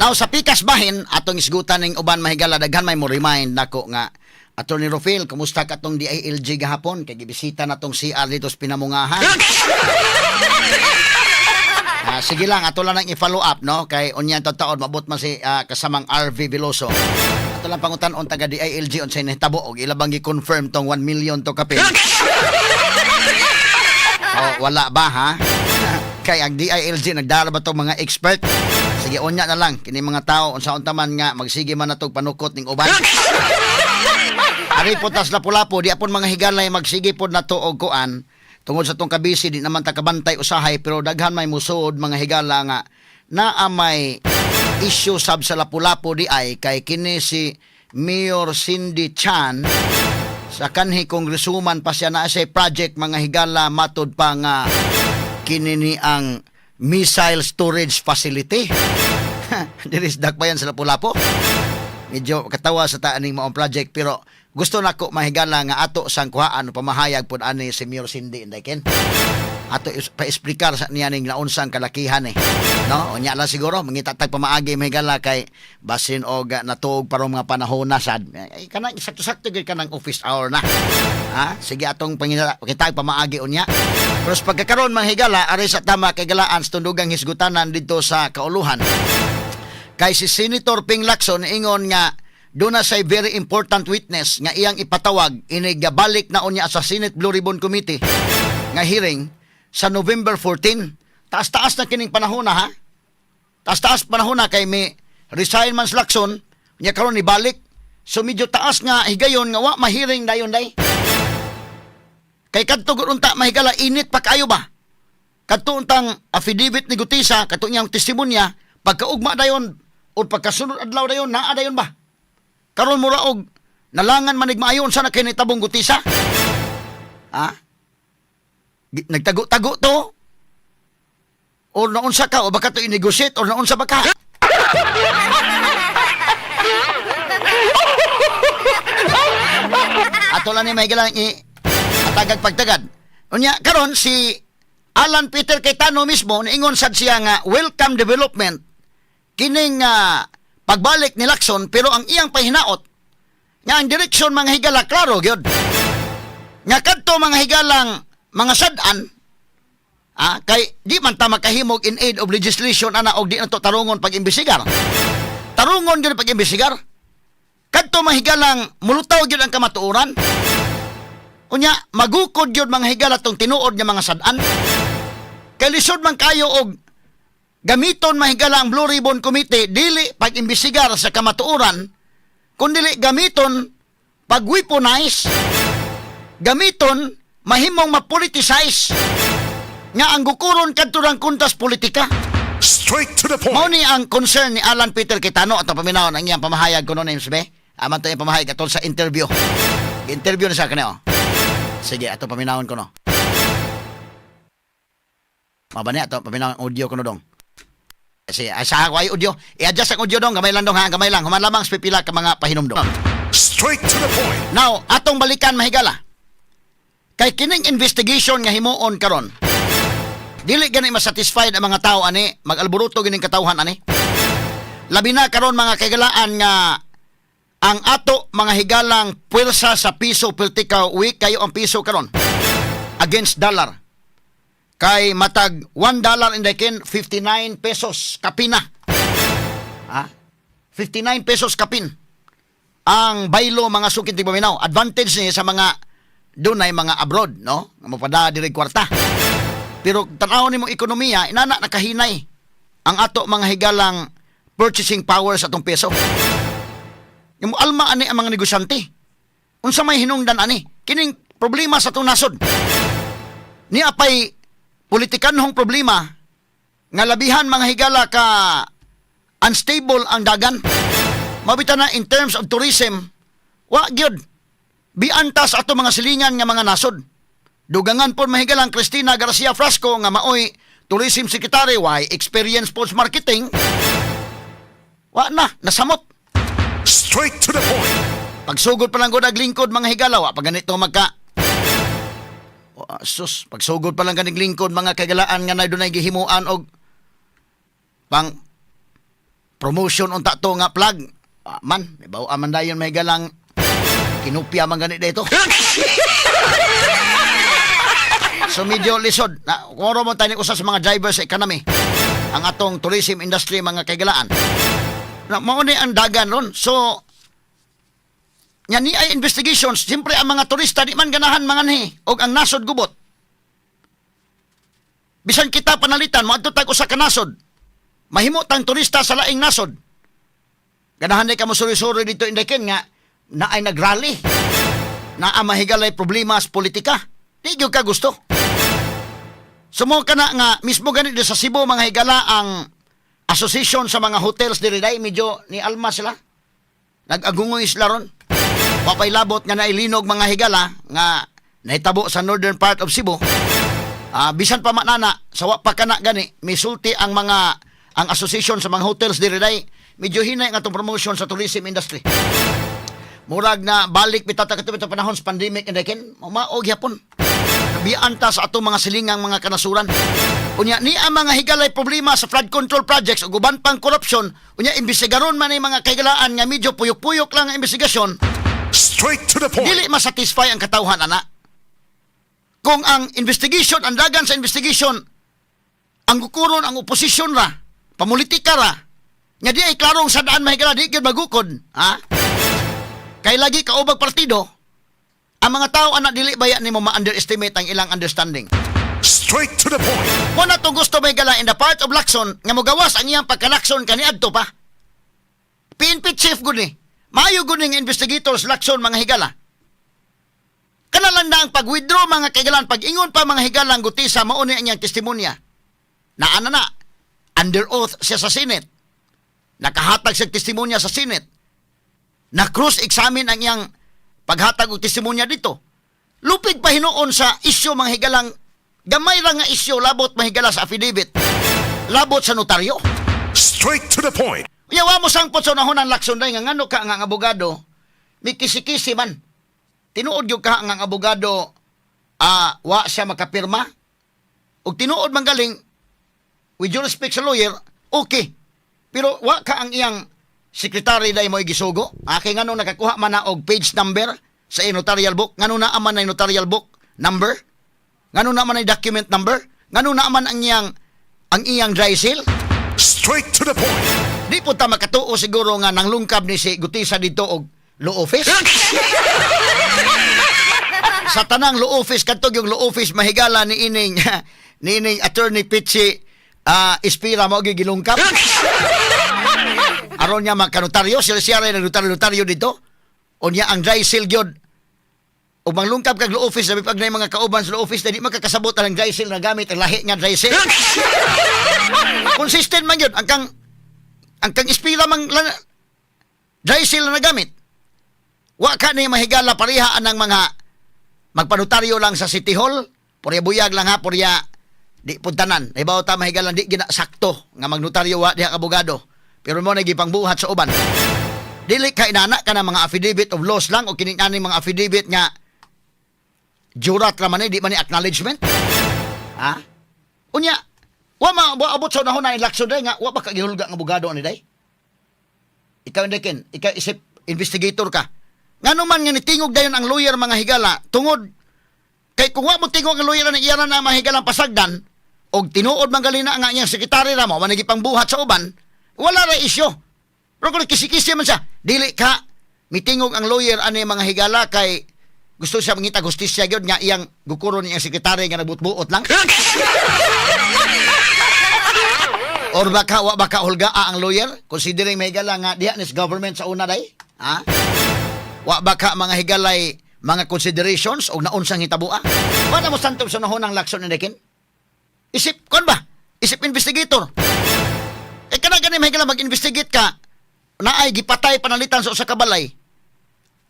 Now sa pikas bahin atong isgutan ning uban mahigala daghan may mo remind nako nga Attorney Rofil, kumusta ka tong DILG gahapon? Kay gibisita na tong CR dito sa pinamungahan. Ah, sige lang, ato lang nang i-follow up, no? Kay unya taon, mabot man si ah, kasamang RV Veloso. Ato lang pangutan-on taga DILG on sa nahitabo og ilabang gi-confirm tong 1 million to kapin. oh, wala ba ha? Kay ang DILG nagdala ba tong mga expert? Sige, unya na lang kini mga tao unsa unta man nga magsige man natog panukot ning uban. Ari po tas lapu-lapu, di apon mga higalay magsige pod nato og kuan. Tungod sa tong kabisi di naman ta kabantay usahay pero daghan may musod mga higala nga naa may issue sab sa lapu-lapu di ay kay kini si Mayor Cindy Chan sa kanhi kongresuman pa siya na sa project mga higala matud pa nga kini ni ang missile storage facility. Diris dakbayan sa lapu-lapu. Medyo katawa sa taaning maong project pero gusto na ko mahigala nga ato sang kuhaan pamahayag pud ani si Mayor Cindy Inday ato pa-explicar sa niya ning naunsang kalakihan eh. No? Unya lang siguro mangita tag pamaagi mahigala kay basin og natuog parong mga panahon na sad. Ay kanang sakto-sakto gid kanang office hour na. Ha? Sige atong pangina kita pamaagi unya pero sa pagkakaroon mahigala ari sa tama kay galaan sa tundugang hisgutanan dito sa kauluhan kay si Senator Ping Lacson ingon nga doon na say very important witness nga iyang ipatawag inigabalik na unya sa Senate Blue Ribbon Committee nga hearing sa November 14 taas-taas na kining panahon na ha? Taas-taas panahon na kay may resign man Lacson nya karon ni balik so medyo taas nga higayon nga wa mahiring dayon day. Kay kadto unta mahigala init pa kayo ba? Kadto untang affidavit ni Gutisa kadto niyang testimonya pagkaugma dayon o pagkasunod adlaw dayon naa dayon ba? Karon mura og nalangan manig maayon sa kay tabong Gutisa? Ha? Nagtago-tago to? O naunsa ka o baka to i-negotiate o naunsa ba ka? Ato lang ni may galang i atagag pagtagad. Unya karon si Alan Peter Cayetano mismo niingon sad siya nga welcome development kining nga pagbalik ni Lacson pero ang iyang pahinaot nga ang direksyon mga higala klaro gyud. Nga kadto mga higalang mga sadan ah kay di man ta makahimog in aid of legislation ana og di na to tarungon pag imbestigar tarungon gyud pag imbestigar kadto mga higalang mulutaw gyud ang kamatuoran unya magukod gyud mga higala tong tinuod nga mga sadan. Kay lisod man kayo og gamiton mahigala ang Blue Ribbon Committee dili pag-imbestigar sa kamatuoran kundi gamiton pag-weaponize gamiton mahimong mapoliticize. Nga ang gukuron kadto ng kuntas politika. Straight to the mao point. ni ang concern ni Alan Peter Kitano at paminaw ang iyang pamahayag ko noon be aman to yung pamahayag atol sa interview. Interview na sa kanyo sige ato paminawon ko no Mabani ato paminaw ang audio ko no dong Sige, asa ako ay audio. I-adjust ang audio dong. Gamay lang dong ha. Gamay lang. Human lamang sa pipila ka mga pahinom dong. Straight to the point. Now, atong balikan mahigala. Kay kining investigation nga himuon karon. Dili gani masatisfied ang mga tao ani, mag-alburuto gining katawhan ani. Labi na karon mga kagalaan nga ang ato mga higalang puwersa sa piso politika week kayo ang piso karon against dollar. Kay matag 1 dollar in kin 59 pesos kapina. Ha? 59 pesos kapin ang baylo mga sukit ti paminaw advantage ni sa mga dunay mga abroad no? Mapada diri kwarta. Pero tanaw nimo ekonomiya inana nakahinay ang ato mga higalang purchasing power sa atong peso. Yung alma ani ang mga negosyante. Unsa may hinungdan ani? Kining problema sa atong nasod. Ni apay politikanhong problema nga labihan mga higala ka unstable ang dagan mabita na in terms of tourism, wa gyud. Biantas ato mga silingan nga mga nasod. Dugangan po mahigalang Cristina Garcia Frasco nga maoy tourism secretary why experience sports marketing. Wa na, nasamot. Straight to the point. Pagsugod pa lang gud ag lingkod mga higala wa pag ganito magka sus, pagsugod pa lang ganing lingkod mga kagalaan nga na dunay gihimuan og pang promotion unta to nga plug. Ah, man, ibaw aman dayon may galang kinupya man ganit dito. so medyo lisod. Na, kung mo tayo usa sa mga drivers sa economy, ang atong tourism industry mga kaigalaan. Na, mao ni ang dagan ron. So, nga ni ay investigations, siyempre ang mga turista di man ganahan manganhi o ang nasod gubot. Bisan kita panalitan, mo adto tag usa ka nasod. Mahimo tang turista sa laing nasod. Ganahan ni ka mo suri-suri dito indekin nga na ay nagrally. Na ang mahigalay problema sa politika. Di ka gusto. Sumo ka na nga mismo ganit sa Cebu mga higala ang association sa mga hotels diri day medyo ni Alma sila. Nag-agungoy sila ron. Papailabot nga nailinog mga higala nga nahitabo sa northern part of Cebu. Ah, bisan pa manana sa wa pa kana gani misulti ang mga ang association sa mga hotels diri day medyo hinay nga tong promotion sa tourism industry. Murag na balik bitata katong ito panahon sa pandemic and ken maog yapon. Biyaan ta sa atong mga silingang mga kanasuran. Unya ni ang mga higalay problema sa flood control projects ug uban pang corruption, unya imbestigaron man ay mga kaigalaan nga medyo puyok-puyok lang ang investigasyon, Straight to the point. dili masatisfy ang katawhan ana. Kung ang investigation, ang dagan sa investigation, ang gukuron ang oposisyon ra, pamulitika ra, nga di ay klarong sa daan mahigala, di gyud magukod, ha? Kay lagi ka ubag partido, ang mga tao anak dili baya nimo ma-underestimate ang ilang understanding. Straight to the point. Mo na to gusto may gala in the part of Lacson nga mogawas ang iyang pagkalakson kaniadto pa. PNP chief gud ni. Maayo gud ning investigators Lacson mga higala. Kanalan na ang pag-withdraw mga kaigalan pag-ingon pa mga higalang gutisa mao ni ang iyang testimonya. Na ana na under oath siya sa Senate. Nakahatag siya testimonya sa Senate. Na cross examine ang iyang paghatag og testimonya dito. Lupig pa hinuon sa isyu mga higalang gamay ra nga isyu labot mahigala sa affidavit. Labot sa notaryo. Straight to the point. Yawa mo sangpot sa nahunan lakson day nga ngano ka nga abogado, may kisi-kisi man. Tinuod gyud ka nga ang abogado ah wa siya makapirma. Ug tinuod man galing with due respect sa lawyer, okay. Pero wa ka ang iyang secretary day mo gisugo. Ah, kay ngano nakakuha man na og page number sa notarial book. Ngano na aman na notarial book number? Ngano na man na document number? Ngano na man ang iyang ang iyang dry seal? Straight to the point. Di po ta makatuo siguro nga nang lungkab ni si Gutisa dito og law office. sa tanang law office kadtog yung law office mahigala ni ining ni ining attorney Pichi ah Espira mo gyud gilungkab. Aron niya magkanotaryo, sila siya rin notaryo dito. O niya ang dry seal gyud. O manglungkab kag law office sabi pag na mga kauban sa law office di makakasabot ang dry seal na gamit ang lahi nga dry seal. Consistent man yun. Ang kang, ang kang ispira mang dry seal na nagamit. Wa ka ni mahigala parihaan ng mga magpanutaryo lang sa City Hall. Purya buyag lang ha, purya di puntanan. Ibaw ta mahigala di gina sakto nga magnotaryo wa diha abogado. Pero mo nagipang buhat sa uban. Dili ka inana ka ng mga affidavit of loss lang o ani mga affidavit nga jurat ra man eh, di man acknowledgement. Ha? Unya, wa ma wa abot sa nahon na election day nga wa ba ka gihulga nga abogado ani day? Ikaw hindi ken, ikaw isip investigator ka. Ngano man nga nitingog dayon ang lawyer mga higala tungod kay kung wa mo tingog ang lawyer na iyara na mahigalang pasagdan og tinuod man galina nga iyang sekretary ra mo manigi pangbuhat sa uban, wala ra isyo. Pero kung kisi-kisi man siya, dili ka mitingog ang lawyer ani mga higala kay gusto siya mangita justisya gyud nga iyang gukuron iyang sekretary nga nagbuot-buot lang. Or baka wa baka hulga ang lawyer considering may higala nga diha nis government sa una day. Ha? Wa baka mga higalay mga considerations o naunsang hitabua. Wa na mo santom sa nahon ang lakson ni Dekin. Isip kon ba? Isip investigator. Eh kana gani may higala mag-investigate ka na ay gipatay panalitan sa usa ka balay.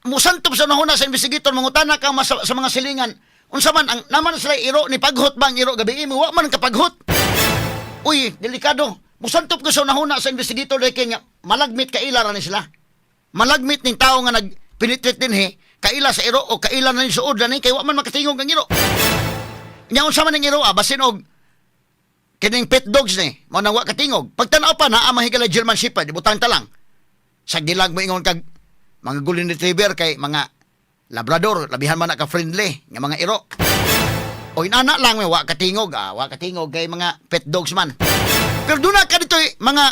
Musantom sa nahuna sa investigator mangutana ka mas- sa, mga silingan. Unsa man ang naman sila iro ni paghot bang iro gabi mo wa man kapaghot. Uy, delikado. Musantop ko sa nahuna sa investigator dahil kaya malagmit kaila ra ni sila. Malagmit ning tao nga nagpinitrit din he, kaila sa iro o kaila na ni suod na ni, kaya wa man makatingog ang iro. Nya unsa man ang iro ah, basin og kining pet dogs ni, mo nang wa katingog. Pagtanaw pa na ang mga higala German Shepherd, ibutang ta lang. Sa gilag mo ingon kag mga golden retriever kay mga labrador, labihan man na ka friendly nga mga iro. O inana lang may wa katingog, ah, wa katingog kay mga pet dogs man. Pero doon ka dito eh, mga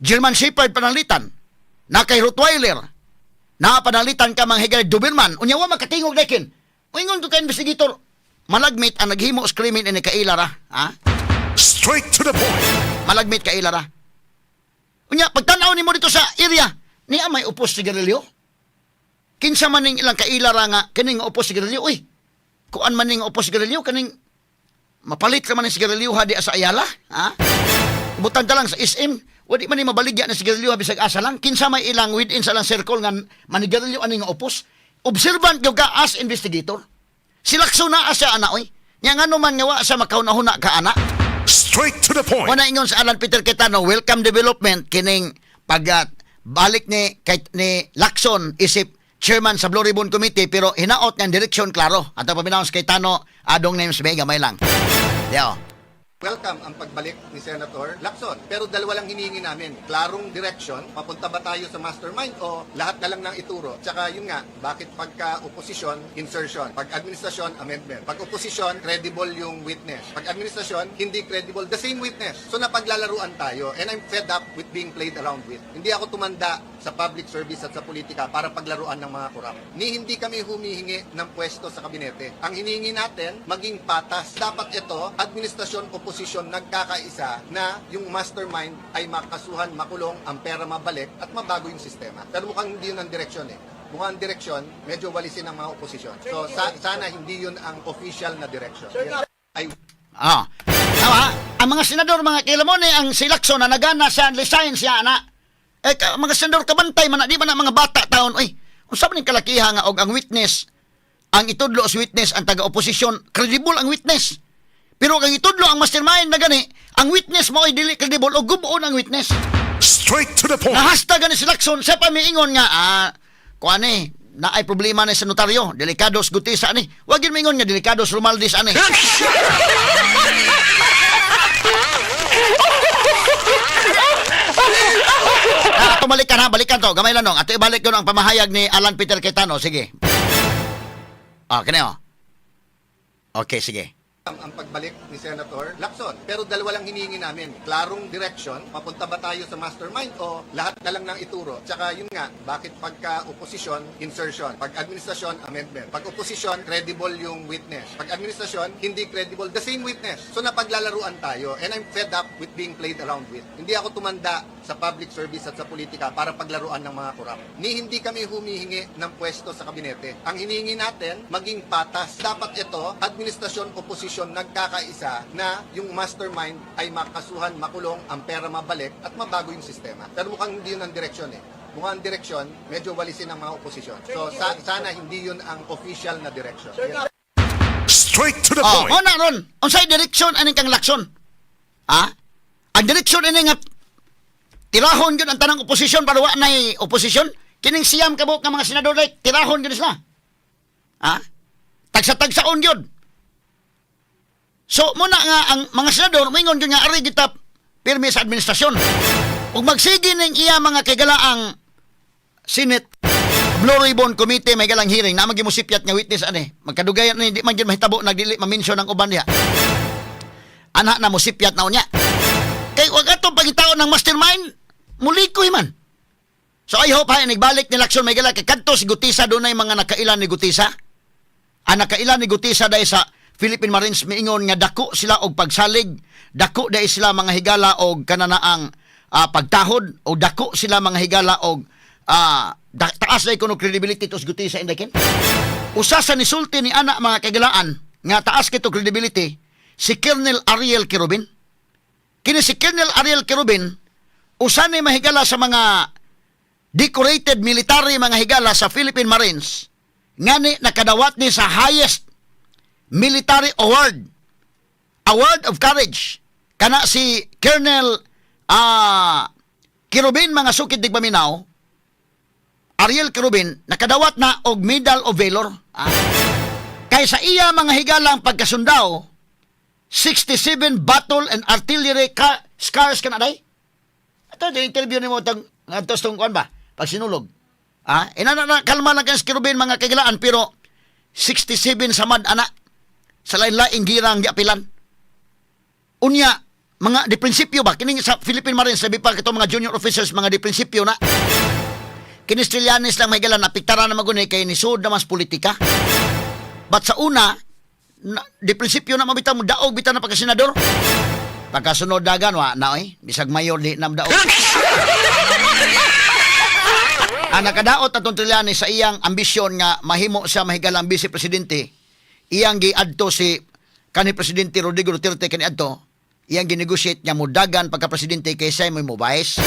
German Shepherd panalitan, na kay Rottweiler, na panalitan ka mga higala Doberman, unya wa makatingog dakin. Moingon ko kay investigator, malagmit ang naghimo screaming ini ka ilara, ha? Straight to the point. malagmit ka ilara. Unya, pagtanaw ni mo dito sa area, niya may upos sigarilyo. Kinsa man ning ilang kailara nga, kining upos sigarilyo, uy, kuan man ning upos sigarilyo, kaning mapalit ka man ng sigarilyo ha di sa Ayala, ha? Butan ta lang sa SM, wadi man ni mabaligya na sigarilyo bisag asa lang, kinsa may ilang within sa lang circle nga manigarilyo aning upos. Observant gyud ka as investigator. Silakso na asa ana oy. Nya ngano man nga wa sa makaunahuna ka ana. Straight to the point. Muna ingon sa Alan Peter Quetano, welcome development kining pag ah, balik ni kay ni Lacson isip chairman sa Blue Ribbon Committee pero hinaot nga direksyon klaro. At ang paminaw sa Quetano, adong names may gamay lang. Yo. Welcome ang pagbalik ni Senator Lacson. Pero dalawa lang hinihingi namin. Klarong direction, papunta ba tayo sa mastermind o lahat na lang ng ituro? Tsaka yun nga, bakit pagka oposisyon, insertion. Pag administrasyon, amendment. Pag oposisyon, credible yung witness. Pag administrasyon, hindi credible, the same witness. So napaglalaruan tayo and I'm fed up with being played around with. Hindi ako tumanda sa public service at sa politika para paglaruan ng mga korap. Ni hindi kami humihingi ng pwesto sa kabinete. Ang hinihingi natin, maging patas. Dapat ito, administrasyon, oposisyon, nagkakaisa na yung mastermind ay makasuhan, makulong, ang pera mabalik at mabago yung sistema. Pero mukhang hindi yun ang direksyon eh. Mukhang ang direksyon, medyo walisin ang mga oposisyon. So sa- sana hindi yun ang official na direction. Ay Ah. Tama. Ang mga senador, mga kilamon eh, ang si Lacson na nagana sa siya na. Eh, ka, mga senador kabantay man na, di ba na mga bata taon, uy, unsa man ning kalakiha nga og ang witness, ang itudlo as witness, ang taga-oposisyon, credible ang witness. Pero kang itudlo ang mastermind na gani, ang witness mo ay dili credible o gubuon ang witness. Straight to the point. Nahasta gani si Lacson, siya pa miingon nga, ah, kuan eh, na ay problema ni sa notaryo, delikados gutisa ni. Wag yun mingon nga delikados rumaldis ani. Ato balikan ha, balikan to. Gamay lang nung. Ato ibalik yun ang pamahayag ni Alan Peter Quetano. Sige. Ah, oh. Okay, sige. Ang pagbalik ni Senator Lacson. Pero dalawa lang hinihingi namin. Klarong direction, papunta ba tayo sa mastermind o lahat na lang ng ituro? Tsaka yun nga, bakit pagka oposisyon, insertion. Pag administrasyon, amendment. Pag oposisyon, credible yung witness. Pag administrasyon, hindi credible, the same witness. So napaglalaruan tayo and I'm fed up with being played around with. Hindi ako tumanda sa public service at sa politika para paglaruan ng mga korap. Ni hindi kami humihingi ng pwesto sa kabinete. Ang hinihingi natin, maging patas. Dapat ito, administrasyon, oposisyon, nagkakaisa na yung mastermind ay makasuhan, makulong, ang pera mabalik at mabago yung sistema. Pero mukhang hindi yun ang direksyon eh. Mukhang ang direksyon, medyo walisin ang mga oposisyon. So sa- sana hindi yun ang official na direksyon. Straight to the Oh, point. mo na ron. Unsay direksyon aning kang Lacson? Ha? Ang direksyon ini nga tirahon gyud ang tanang oposisyon para wa nay oposisyon. Kining siyam kabuk nga mga senador like, tirahon gyud sila. Ha? Tagsa-tagsaon gyud. So muna nga ang mga senador moingon gyud nga ari kita pirmi sa administrasyon. Ug magsige ning iya mga kagalaang Senate Blue Ribbon Committee may galang hearing na magi nga witness ani. Magkadugayan ni di man gyud mahitabo nagdili ma-mention ang uban diha. Anak na musipyat na unya. Kay wag ato pagitaon ng mastermind mulikoy man. So I hope ha nagbalik ni Lacson may gala kay kadto si Gutisa dunay mga nakailan ni Gutisa. Ang nakailan ni Gutisa dahil sa Philippine Marines miingon nga dako sila og pagsalig, dako dahil sila mga higala og kananaang ah, pagtahod o dako sila mga higala og da- taas na kuno credibility tos Gutisa indakin. Usa sa nisulti ni anak mga kagalaan nga taas kito credibility si Colonel Ariel Kirubin. Kini si Colonel Ariel Kirubin usa ni mahigala sa mga decorated military mga higala sa Philippine Marines ngani nakadawat ni sa highest military award award of courage kana si Colonel ah Kirubin mga sukid digpaminaw Ariel Kirubin nakadawat na og Medal of Valor ah. kay sa iya mga higalang pagkasundaw 67 battle and artillery ca- scars ka na day? Ito, yung interview ni mo itong, nga tong kuan ba? Pag sinulog. Ah, ina na, na kalma lang kang skirubin mga kagilaan, pero 67 sa mad, ana. Sa lain-laing girang giapilan. Unya, mga di prinsipyo ba? Kining sa Philippine Marines, sabi pa kito mga junior officers, mga di prinsipyo na. Kini lang may galan, napiktara na magunay kay ni Sud na mas politika. But sa una, na, di prinsipyo na mabitaw mo, daog bitaw na pagkasenador. Pagkasunod dagan, wa na eh. Bisag mayor di nam daog. Ang nakadaot atong Trillanes sa iyang ambisyon nga mahimo siya mahigalang vice presidente, iyang giadto si kanhi presidente Rodrigo Duterte kani adto, iyang ginegotiate niya mudagan pagka presidente kay siya mo mobayes.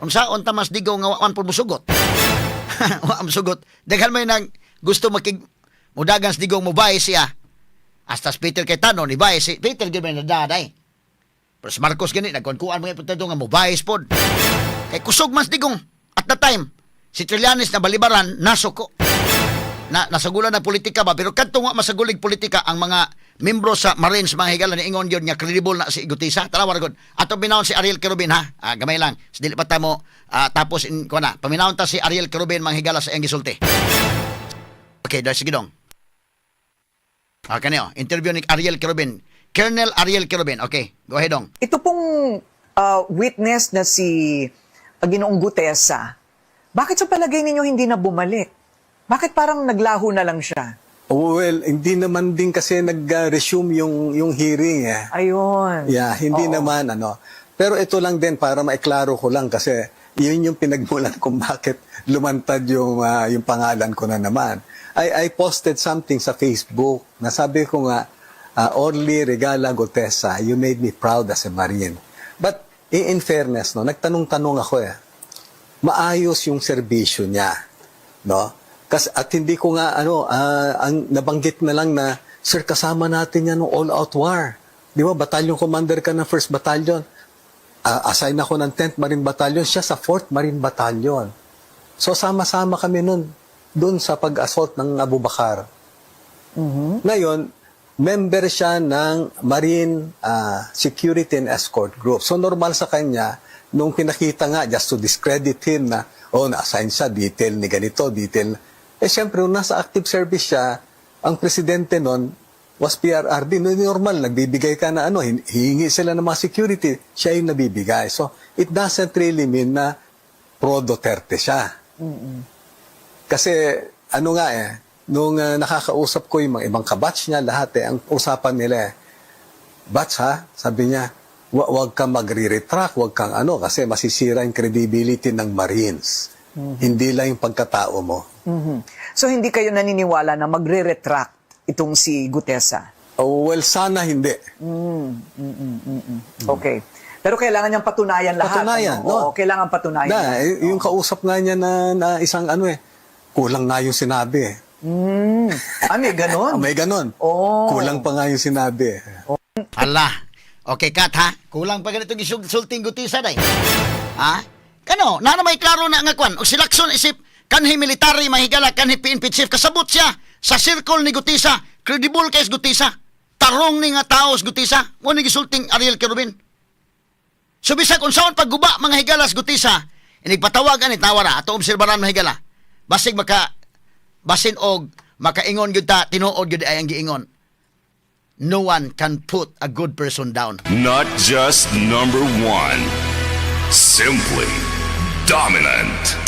Unsa unta mas digaw nga wan pud musugot. wa musugot. Daghan may nang gusto makig mudagan sa digaw mobayes siya. Hasta si Peter Cayetano ni bayes si Peter gyud may nadaday. Pero si Marcos gani nagkuan mga putado nga mobayes pod. Kay kusog mas digong at the time si Trillanes na balibaran nasuko. Na nasagulan na politika ba pero kadto nga masagulig politika ang mga membro sa Marines mga higala ni ingon gyud nga credible na si Gutisa. Tanawa gud. Ato binawon si Ariel Kerubin ha. Ah, gamay lang. Dili pa ta mo ah, tapos in ko na. Paminawon ta si Ariel Kerubin mga higala sa iyang. Okay, dahil sige dong. Ah, kanyo, interview ni Ariel Kerubin. Colonel Ariel Kerubin. Okay, go ahead dong. Ito pong uh, witness na si uh, Ginoong Gutesa, bakit sa palagay ninyo hindi na bumalik? Bakit parang naglaho na lang siya? Oh, well, hindi naman din kasi nag-resume yung, yung hearing eh. Ayun. Yeah, hindi Oo. naman ano. Pero ito lang din para maiklaro ko lang kasi yun yung pinagmulan kung bakit lumantad yung ah, yung pangalan ko na naman. I I posted something sa Facebook na sabi ko nga ah, Orly Regala Gotesa, you made me proud as a Marine. But in, in fairness no, nagtanong-tanong ako eh. Maayos yung serbisyo niya, no? Kasi at hindi ko nga ano ah, ang nabanggit na lang na sir kasama natin yan ng all-out war. Di ba, battalion commander ka ng 1st Battalion. Ah, assign ako ng 10th Marine Battalion, siya sa 4th Marine Battalion. So sama-sama kami nun doon sa pag-assault ng Abu Bakar. Ngayon, member siya ng Marine ah, Security and Escort Group. So normal sa kanya, nung pinakita nga, just to discredit him na, oh, na-assign siya, detail ni ganito, detail. Eh, syempre, nung nasa active service siya, ang presidente nun was PRRD. No, normal, nagbibigay ka na ano, hin- hihingi sila ng mga security, siya yung nabibigay. So, it doesn't really mean na pro Duterte siya. Kasi ano nga eh, nung ah, nakakausap ko yung mga ibang kabatch niya, lahat eh, ang usapan nila eh, Bats ha, sabi niya, wa wag kang magre-retract, wag kang ano, kasi masisira yung credibility ng Marines. Hindi lang yung pagkatao mo. Mhm. So hindi kayo naniniwala na magre-retract itong si Gutesa? Oh, well, sana hindi. Okay. Pero kailangan niyang patunayan lahat. Patunayan, ano? Oo, no? kailangan patunayan. Na, eh, yung kausap nga niya na, na isang ano eh, kulang nga yung sinabi eh. Mm. Ah, may ganon? Ah, may ganon. Oh. Kulang pa nga yung sinabi eh. Ala. Okay, Kat, ha? Kulang pa ganito gisulting gutisa, day. Ha? Kano, na may klaro na nga kwan. O silakson isip, kanhi military mahigala, kanhi PNP chief, kasabot siya sa circle ni Gutisa. Credible kay Gutisa. Tarong ni nga taos Gutisa. Mo ni gisulting Ariel Kerubin. So bisag unsaon pagguba mga higalas Gutisa, inigpatawag ani tawara ato obserbaran mga higala. Basig maka basin og makaingon gyud ta tinuod gyud ay ang giingon. No one can put a good person down. Not just number one. Simply dominant.